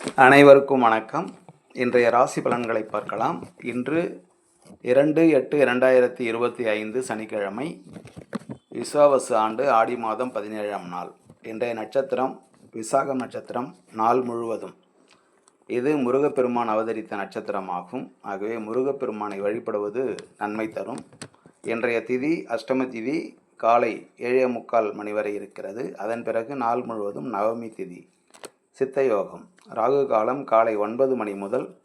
அனைவருக்கும் வணக்கம். இன்றைய ராசி பலன்களை பார்க்கலாம். இன்று இரண்டு எட்டு இரண்டாயிரத்தி இருபத்தி ஐந்து சனிக்கிழமை விஸ்வாவசு ஆண்டு ஆடி மாதம் பதினேழாம் நாள். இன்றைய நட்சத்திரம் விசாகம் நட்சத்திரம் நாள் முழுவதும். இது முருகப்பெருமான் அவதரித்த நட்சத்திரமாகும். ஆகவே முருகப்பெருமானை வழிபடுவது நன்மை தரும். இன்றைய திதி அஷ்டம திதி காலை ஏழே முக்கால் மணி வரை இருக்கிறது. அதன் பிறகு நாள் முழுவதும் நவமி திதி. சித்தயோகம். ராகு காலம் காலை ஒன்பது மணி முதல்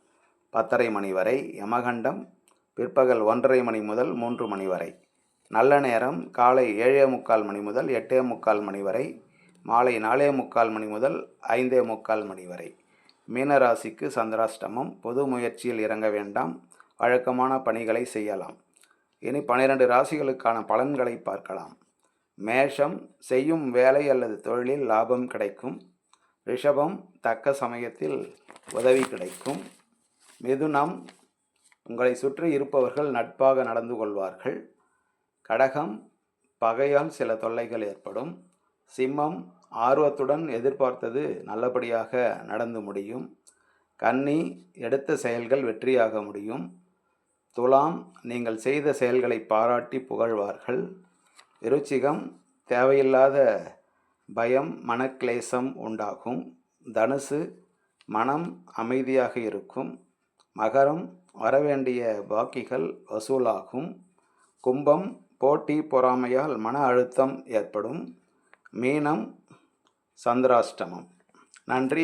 பத்தரை மணி வரை. யமகண்டம் பிற்பகல் ஒன்றரை மணி முதல் மூன்று மணி வரை. நல்ல நேரம் காலை ஏழே முக்கால் மணி முதல் எட்டே முக்கால் மணி வரை. மாலை நாலே முக்கால் மணி முதல் ஐந்தே முக்கால் மணி வரை. மீனராசிக்கு சந்திராஷ்டமம். பொது முயற்சியில் இறங்க வேண்டாம். வழக்கமான பணிகளை செய்யலாம். இனி பனிரெண்டு ராசிகளுக்கான பலன்களை பார்க்கலாம். மேஷம் செய்யும் வேலை அல்லது தொழிலில் லாபம் கிடைக்கும். ரிஷபம் தக்க சமயத்தில் உதவி கிடைக்கும். மிதுனம் உங்களை சுற்றி இருப்பவர்கள் நட்பாக நடந்து கொள்வார்கள். கடகம் பகையால் சில தொல்லைகள் ஏற்படும். சிம்மம் ஆர்வத்துடன் எதிர்பார்த்தது நல்லபடியாக நடந்து முடியும். கன்னி எடுத்த செயல்கள் வெற்றியாக முடியும். துலாம் நீங்கள் செய்த செயல்களை பாராட்டி புகழ்வார்கள். விருச்சிகம் தேவையில்லாத பயம் மனக்லேசம் உண்டாகும். தனுசு மனம் அமைதியாக இருக்கும். மகரம் வரவேண்டிய பாக்கிகள் வசூலாகும். கும்பம் போட்டி பொறாமையால் மன அழுத்தம் ஏற்படும். மீனம் சந்திராஷ்டமம். நன்றி.